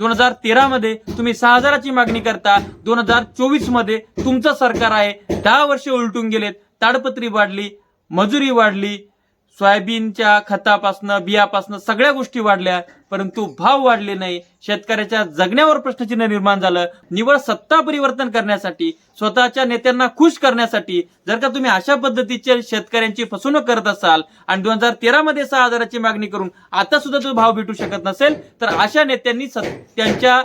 दोन हजार तेरा मध्ये तुम्ही सहा हजाराची मागणी करता दोन हजार चोवीसमध्ये तुमचं सरकार आहे. दहा वर्ष उलटून गेलेत ताडपत्री वाढली मजुरी वाढली सोयाबीनच्या खतापासनं बियापासनं सगळ्या गोष्टी वाढल्या परंतु भाव वाढले नाही. शेतकऱ्याच्या जगण्यावर प्रश्नचिन्ह निर्माण झालं. निवड सत्ता परिवर्तन करण्यासाठी स्वतःच्या नेत्यांना खुश करण्यासाठी जर का तुम्ही अशा पद्धतीचे शेतकऱ्यांची फसवणूक करत असाल आणि दोन हजार तेरा मध्ये सहा हजाराची मागणी करून आता सुद्धा तो भाव भेटू शकत नसेल तर अशा नेत्यांनी त्यांच्या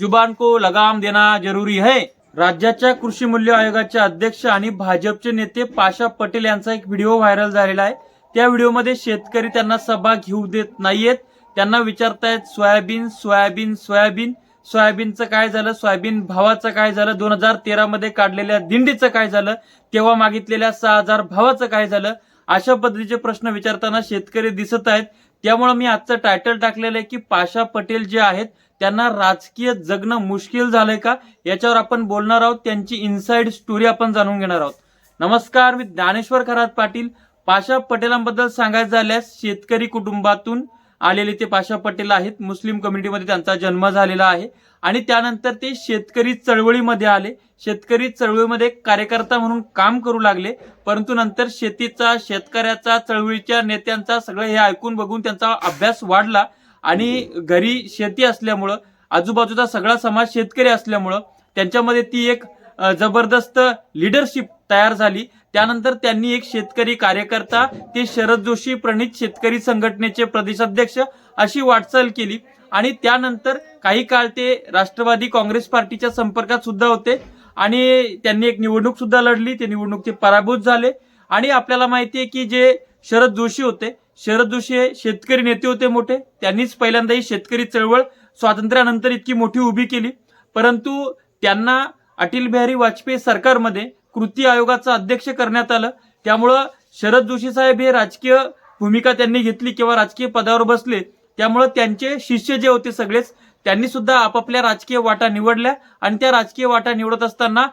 जुबान को लगाम देना जरुरी है राज्याच्या कृषी मूल्य आयोगाचे अध्यक्ष आणि भाजपचे नेते पाशा पटेल यांचा एक व्हिडिओ व्हायरल झालेला आहे. त्या व्हिडिओमध्ये शेतकरी त्यांना सभा घेऊ देत नाहीयेत. त्यांना विचारतायत सोयाबीन सोयाबीन सोयाबीन. सोयाबीनचं काय झालं? सोयाबीन भावाचं काय झालं? दोन हजार तेरामध्ये काढलेल्या दिंडीचं काय झालं? तेव्हा मागितलेल्या सहा हजार भावाचं काय झालं? अशा पद्धतीचे प्रश्न विचारताना शेतकरी दिसत आहेत. त्यामुळे मी आजचं टायटल टाकलेलं आहे की पाशा पटेल जे आहेत त्यांना राजकीय जगणं मुश्किल झालंय का? याच्यावर आपण बोलणार आहोत. त्यांची इनसाइड स्टोरी आपण जाणून घेणार आहोत. नमस्कार मी ज्ञानेश्वर खरात पाटील. पाशा पटेलांबद्दल सांगायचं झाल्यास शेतकरी कुटुंबातून आलेले ते पाशा पटेल आहेत. मुस्लिम कम्युनिटीमध्ये त्यांचा जन्म झालेला आहे. आणि त्यानंतर ते शेतकरी चळवळीमध्ये आले. शेतकरी चळवळीमध्ये कार्यकर्ता म्हणून काम करू लागले. परंतु नंतर शेतीचा शेतकऱ्याचा चळवळीच्या नेत्यांचा सगळं हे ऐकून बघून त्यांचा अभ्यास वाढला. आणि घरी शेती असल्यामुळं आजूबाजूचा सगळा समाज शेतकरी असल्यामुळं त्यांच्यामध्ये ती एक जबरदस्त लिडरशिप तयार झाली. त्यानंतर त्यांनी एक शेतकरी कार्यकर्ता ते शरद जोशी प्रणित शेतकरी संघटनेचे प्रदेशाध्यक्ष अशी वाटचाल केली. आणि त्यानंतर काही काळ ते राष्ट्रवादी काँग्रेस पार्टीच्या संपर्कात सुद्धा होते. आणि त्यांनी एक निवडणूक सुद्धा लढली. ते निवडणूक ते पराभूत झाले. आणि आपल्याला माहिती आहे की जे शरद जोशी होते शरद जोशी हे शेतकरी नेते होते मोठे. त्यांनीच पहिल्यांदा ही शेतकरी चळवळ स्वातंत्र्यानंतर इतकी मोठी उभी केली. परंतु त्यांना अटल बिहारी वाजपेयी सरकारमध्ये कृती आयोगाचं अध्यक्ष करण्यात आलं. त्यामुळं शरद जोशी साहेब हे राजकीय भूमिका त्यांनी घेतली किंवा राजकीय पदावर बसले. त्यामुळं त्यांचे शिष्य जे होते सगळेच त्यांनी सुद्धा आपापल्या राजकीय वाटा निवडल्या आणि त्या राजकीय वाटा निवडत असताना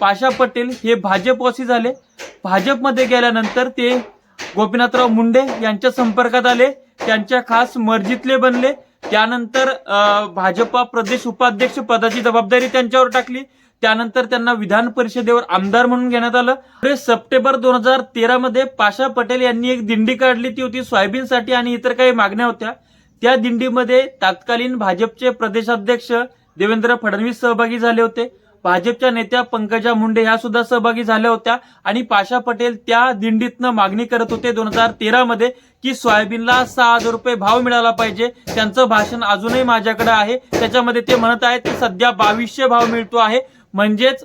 पाशा पटेल हे भाजपवासी झाले. भाजपमध्ये गेल्यानंतर ते गोपीनाथराव मुंडे यांच्या संपर्कात आले. त्यांच्या खास मर्जीतले बनले. त्यानंतर भाजपा प्रदेश उपाध्यक्ष पदाची जबाबदारी त्यांच्यावर टाकली. त्यानंतर त्यांना विधान परिषदेवर आमदार म्हणून घेण्यात आलं. सप्टेंबर दोन हजार तेरा मध्ये पाशा पटेल यांनी एक दिंडी काढली. ती होती सोयाबीनसाठी आणि इतर काही मागण्या होत्या. त्या दिंडीमध्ये तत्कालीन भाजपचे प्रदेशाध्यक्ष देवेंद्र फडणवीस सहभागी झाले होते. भाजपच्या नेत्या पंकजा मुंडे ह्या सुद्धा सहभागी झाल्या होत्या आणि पाशा पटेल त्या दिंडीतनं मागणी करत होते दोन हजार तेरामध्ये की सोयाबीनला सहा हजार रुपये भाव मिळाला पाहिजे. त्यांचं भाषण अजूनही माझ्याकडे आहे. त्याच्यामध्ये ते म्हणत आहेत की सध्या बावीसशे भाव मिळतो आहे. म्हणजेच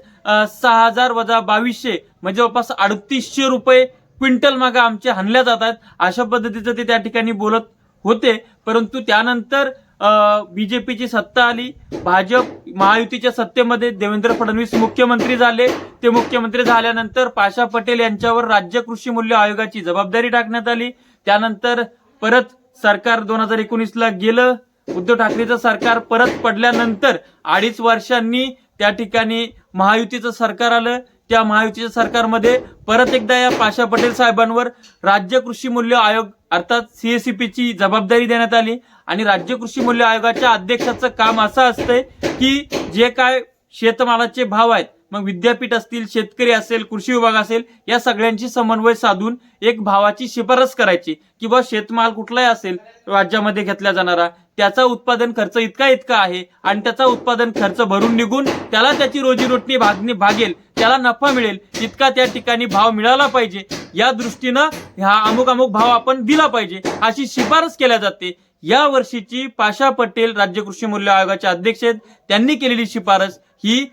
सहा हजार वजा बावीसशे म्हणजे जवळपास अडतीसशे रुपये क्विंटल मागे आमचे हाणल्या जातात अशा पद्धतीचं ते त्या ठिकाणी बोलत होते. परंतु त्यानंतर बीजेपीची सत्ता आली. भाजप महायुतीच्या सत्तेमध्ये देवेंद्र फडणवीस मुख्यमंत्री झाले. ते मुख्यमंत्री झाल्यानंतर पाशा पटेल यांच्यावर राज्य कृषी मूल्य आयोगाची जबाबदारी टाकण्यात आली. त्यानंतर परत सरकार दोन हजार एकोणीसला गेलं. उद्धव ठाकरेचं सरकार परत पडल्यानंतर अडीच वर्षांनी त्या ठिकाणी महायुतीचं सरकार आलं. त्या महायुतीच्या सरकारमध्ये परत एकदा या पाशा पटेल साहेबांवर राज्य कृषी मूल्य आयोग अर्थात सीएसीपीची जबाबदारी देण्यात आली. आणि राज्य कृषी मूल्य आयोगाच्या अध्यक्षाचं काम असं असतंय की जे काय शेतमालाचे भाव आहेत मग विद्यापीठ असतील शेतकरी असेल कृषी विभाग असेल या सगळ्यांची समन्वय साधून एक भावाची शिफारस करायची की बा शेतमाल कुठलाही असेल राज्यामध्ये घेतला जाणारा त्याचा उत्पादन खर्च इतका इतका आहे आणि त्याचा उत्पादन खर्च भरून निघून त्याला त्याची रोजीरोटी भागणी भागेल त्याला नफा मिळेल इतका त्या ठिकाणी भाव मिळाला पाहिजे. या दृष्टीनं हा अमुक अमुक भाव आपण दिला पाहिजे अशी शिफारस केल्या जाते. या वर्षीची पाशा पटेल राज्य कृषी मूल्य आयोगाचे अध्यक्ष आहेत त्यांनी केलेली शिफारस ही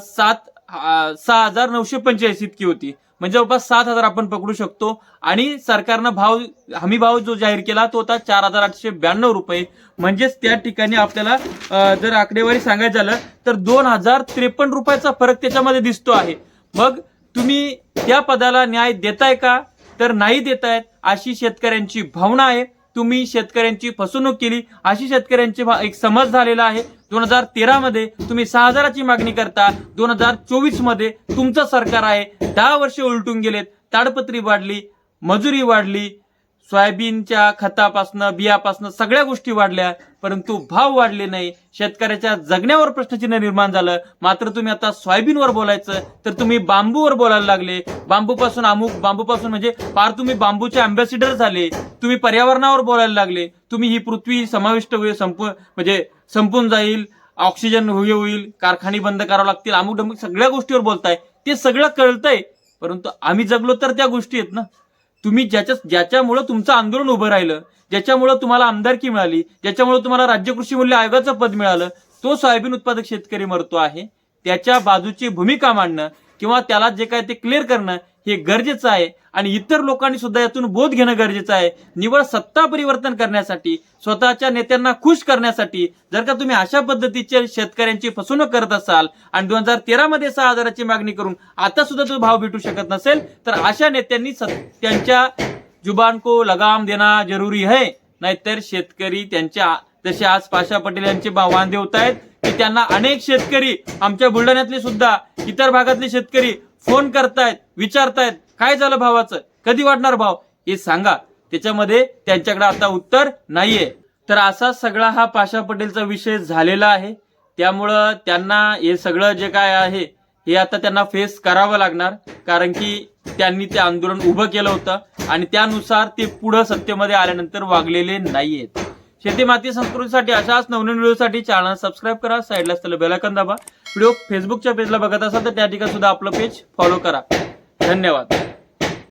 सात सहा हजार नऊशे पंचेचाळीस इतकी होती. म्हणजे जवळपास सात हजार आपण पकडू शकतो. आणि सरकारनं भाव हमी भाव जो जाहीर केला तो होता चार हजार आठशे ब्याण्णव रुपये. म्हणजेच त्या ठिकाणी आपल्याला जर आकडेवारी सांगायचं झालं तर दोन हजार त्रेपन्न रुपयाचा फरक त्याच्यामध्ये दिसतो आहे. मग तुम्ही त्या पदाला न्याय देताय का? तर नाही देतायत अशी शेतकऱ्यांची भावना आहे. तुम्ही शेतकऱ्यांची फसवणूक केली अशी शेतकऱ्यांची एक समज झालेला आहे. दोन हजार तेरामध्ये तुम्ही सहा हजाराची मागणी करता. दोन हजार चोवीसमध्ये तुमचं सरकार आहे. दहा वर्ष उलटून गेलेत. ताडपत्री वाढली. मजुरी वाढली. सोयाबीनच्या खतापासनं बियापासनं सगळ्या गोष्टी वाढल्या परंतु भाव वाढले नाही. शेतकऱ्याच्या जगण्यावर प्रश्नचिन्ह निर्माण झालं. मात्र तुम्ही आता सोयाबीनवर बोलायचं तर तुम्ही बांबूवर बोलायला लागले. बांबूपासून अमुक बांबूपासून म्हणजे फार तुम्ही बांबूचे अँबॅसिडर झाले. तुम्ही पर्यावरणावर बोलायला लागले. तुम्ही ही पृथ्वी समाविष्ट होईल संपू म्हणजे संपून जाईल ऑक्सिजन होईल होईल कारखाने बंद करावं लागतील अमुक डमुक सगळ्या गोष्टीवर बोलताय. ते सगळं कळतंय परंतु आम्ही जगलो तर त्या गोष्टी आहेत ना. तुम्ही ज्याच्या ज्याच्यामुळं तुमचं आंदोलन उभं राहिलं ज्याच्यामुळं तुम्हाला आमदारकी मिळाली ज्याच्यामुळं तुम्हाला राज्य कृषी मूल्य आयोगाचं पद मिळालं तो सोयाबीन उत्पादक शेतकरी मरतो आहे. त्याच्या बाजूची भूमिका मांडणं किंवा त्याला जे काय ते क्लिअर करणं हे गरजेचं आहे. आणि इतर लोकांनी सुद्धा यातून बोध घेणं गरजेचं आहे. निवड सत्ता परिवर्तन करण्यासाठी स्वतःच्या नेत्यांना खुश करण्यासाठी जर का तुम्ही अशा पद्धतीचे शेतकऱ्यांची फसवणूक करत असाल आणि दोन हजार तेरा मध्ये सहा हजाराची मागणी करून आता सुद्धा तो भाव भेटू शकत नसेल तर अशा नेत्यांनी त्यांच्या जुबान को लगाम देना जरुरी है नाहीतर शेतकरी त्यांच्या जसे आज पाशा पटेल यांचे आव्हान देवत आहेत की त्यांना अनेक शेतकरी आमच्या बुलढाण्यातले सुद्धा इतर भागातले शेतकरी फोन करतायत विचारतायत काय झालं भावाचं? कधी वाढणार भाव? हे सांगा. त्याच्यामध्ये त्यांच्याकडे आता उत्तर नाहीये. तर असा सगळा हा पाशा पटेलचा विषय झालेला आहे. त्यामुळं त्यांना हे सगळं जे काय आहे हे आता त्यांना फेस करावं लागणार. कारण की त्यांनी ते आंदोलन उभं केलं होतं आणि त्यानुसार ते पुढं सत्तेमध्ये आल्यानंतर वागलेले नाहीयेत. शेती माती संस्कृतीसाठी अशाच नवनवीन व्हिडिओसाठी चॅनल सबस्क्राईब करा साईडला असलेलं बेलायकन दाबा. व्हिडिओ फेसबुकच्या पेजला बघत असाल तर त्या ठिकाणी सुद्धा आपलं पेज फॉलो करा. धन्यवाद.